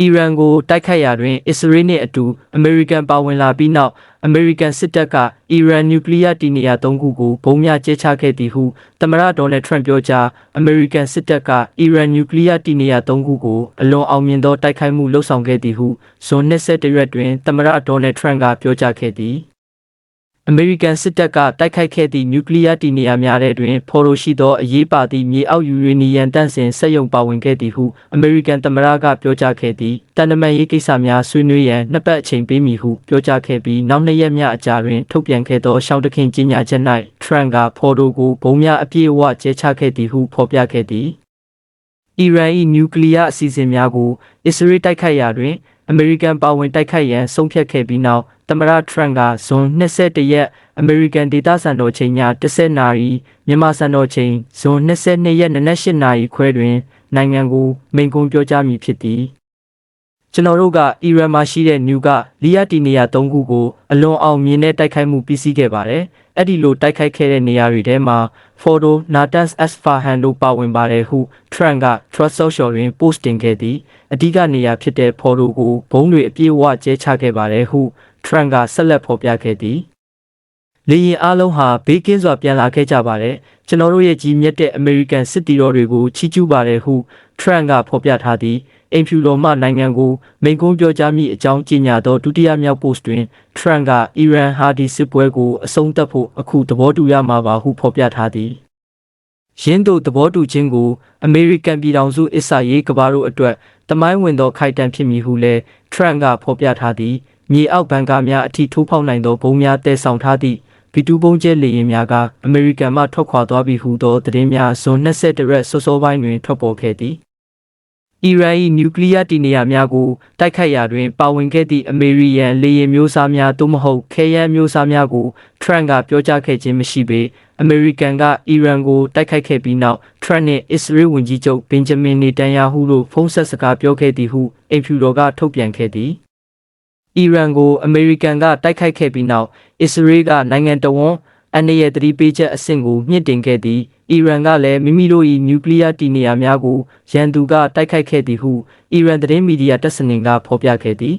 အီရန်ကိုတိုက်ခိုက်ရာတွင်အစ္စရေးနှင့်အတူအမေရိကန်ပါဝင်လာပြီးနောက်အမေရိကန်စစ်တပ်ကအီရန်နျူကလ িয়ার တည်နေရာ၃ခုကိုဘုံများကျဲချခဲ့သည်ဟုသမ္မတဒေါ်နယ်ထရန့်ပြောကြားအမေရိကန်စစ်တပ်ကအီရန်နျူကလ িয়ার တည်နေရာ၃ခုကိုအလွန်အောင်မြင်သောတိုက်ခိုက်မှုလှုပ်ဆောင်ခဲ့သည်ဟုဇွန်21ရက်တွင်သမ္မတဒေါ်နယ်ထရန့်ကပြောကြားခဲ့သည် အမေရိကန်စစ်တပ်ကတိုက်ခိုက်ခဲ့သည့်နျူကလ িয়ার တည်နေရာများတဲ့တွင်ဖော်လိုရှိသောအရေးပါသည့်မြေအောက်ယူရေနီယံတန့်စင်စက်ရုံပါဝင်ခဲ့သည်ဟုအမေရိကန်သမ္မတကပြောကြားခဲ့သည်တန်တမန်ရေးကိစ္စများဆွေးနွေးရန်နှစ်ပတ်အချိန်ပေးမည်ဟုပြောကြားခဲ့ပြီးနောက်နှစ်ရက်များအကြာတွင်ထုတ်ပြန်ခဲ့သောရှောင်းတခင်ကြီးညာချက်၌ထရန့်ကဖော်တိုကိုဘုံများအပြည့်အဝကျဲချခဲ့သည်ဟုဖော်ပြခဲ့သည် အီရန်၏နျူကလ িয়ার အစီအစဉ်များကိုအစ္စရေးတိုက်ခိုက်ရာတွင် အမေရိကန်ပါဝင်တိုက်ခိုက်ရန်ဆုံးဖြတ်ခဲ့ပြီးနောက်သမ္မတထရန့်ကဇွန်21ရက်အမေရိကန်ဒေသစံတော်ချိန်ည10နာရီမြန်မာစံတော်ချိန်ဇွန်22ရက်နနက်8နာရီခွဲတွင်နိုင်ငံကိုမိန့်ခွန်းပြောကြားမည်ဖြစ်သည် ကျွန်တော်တို့ကအီရန်မှာရှိတဲ့နျူကလီယာတီနေယာ၃ခုကိုအလွန်အောင်မြင်တဲ့တိုက်ခိုက်မှုပြီးစီးခဲ့ပါတယ်။အဲ့ဒီလိုတိုက်ခိုက်ခဲ့တဲ့နေရာတွေထဲမှာ Fordo, Natanz, Esfahan တို့ပါဝင်ပါတယ်ဟု Trump က Truth Social တွင် post တင်ခဲ့သည်။အဓိကနေရာဖြစ်တဲ့ Fordo ကိုဘုံတွေအပြည့်အဝကျဲချခဲ့ပါတယ်ဟု Trump ကဆက်လက်ဖော်ပြခဲ့သည်။လေရင်အားလုံးဟာဘေးကင်းစွာပြန်လာခဲ့ကြပါတယ်။ကျွန်တော်တို့ရဲ့ကြီးမြတ်တဲ့အမေရိကန်စစ်တီတော်တွေကိုချီးကျူးပါတယ်ဟုထရန့်ကဖော်ပြထားသည်။ အိမ်ဖြူတော်မှနိုင်ငံကိုမိန့်ခွန်းပြောကြားမိအကြောင်းကြေညာသောဒုတိယမြောက်ပို့စ်တွင်ထရန့်ကအီရန်ဟာဒီစစ်ပွဲကိုအဆုံးသတ်ဖို့အခုသဘောတူရမှာပါဟုဖော်ပြထားသည်။ရင်းတို့သဘောတူခြင်းကိုအမေရိကန်ပြည်ထောင်စုအစ္စရေးကဘာတို့အတွက်တမိုင်းဝင်သောခိုက်တန့်ဖြစ်မည်ဟုလည်းထရန့်ကဖော်ပြထားသည်။မြေအောက်ဘန်ကာများအထိထိုးဖောက်နိုင်သောဘုံများတည်ဆောင်ထားသည့်ဗီတူပုံကျဲလေရင်များကအမေရိကန်မှထွက်ခွာသွားပြီဟုသောသတင်းများဇွန်20ရက်စောစောပိုင်းတွင်ထွက်ပေါ်ခဲ့သည် အီရန်၏နျူကလ িয়ার တည်နေရာများကိုတိုက်ခိုက်ရာတွင် ပါဝင်ခဲ့သည့်အမေရိကန်လေယာဉ်မျိုးစားများသို့မဟုတ်ခဲယမ်းမျိုးစားများကိုထရန့်ကပြောကြားခဲ့ခြင်းမရှိပေအမေရိကန်ကအီရန်ကိုတိုက်ခိုက်ခဲ့ပြီးနောက်ထရန့်နှင့်အစ္စရေးဝန်ကြီးချုပ်ဘင်ဂျမင်နေတန်ယာဟုတို့ဖုန်းဆက်စကားပြောခဲ့သည်ဟုအိမ်ဖြူတော်ကထုတ်ပြန်ခဲ့သည်အီရန်ကိုအမေရိကန်ကတိုက်ခိုက်ခဲ့ပြီးနောက်အစ္စရေးကနိုင်ငံတော်ဝန်အနေရဲ့တတိပေးချက်အဆင့်ကိုမြင့်တင်ခဲ့သည် အီရန်ကလည်းမိမိတို့၏နျူကလ িয়ার တည်နေရာများကိုရန်သူကတိုက်ခိုက်ခဲ့သည်ဟုအီရန်သတင်းမီဒီယာတက်စနင်ကဖော်ပြခဲ့သည်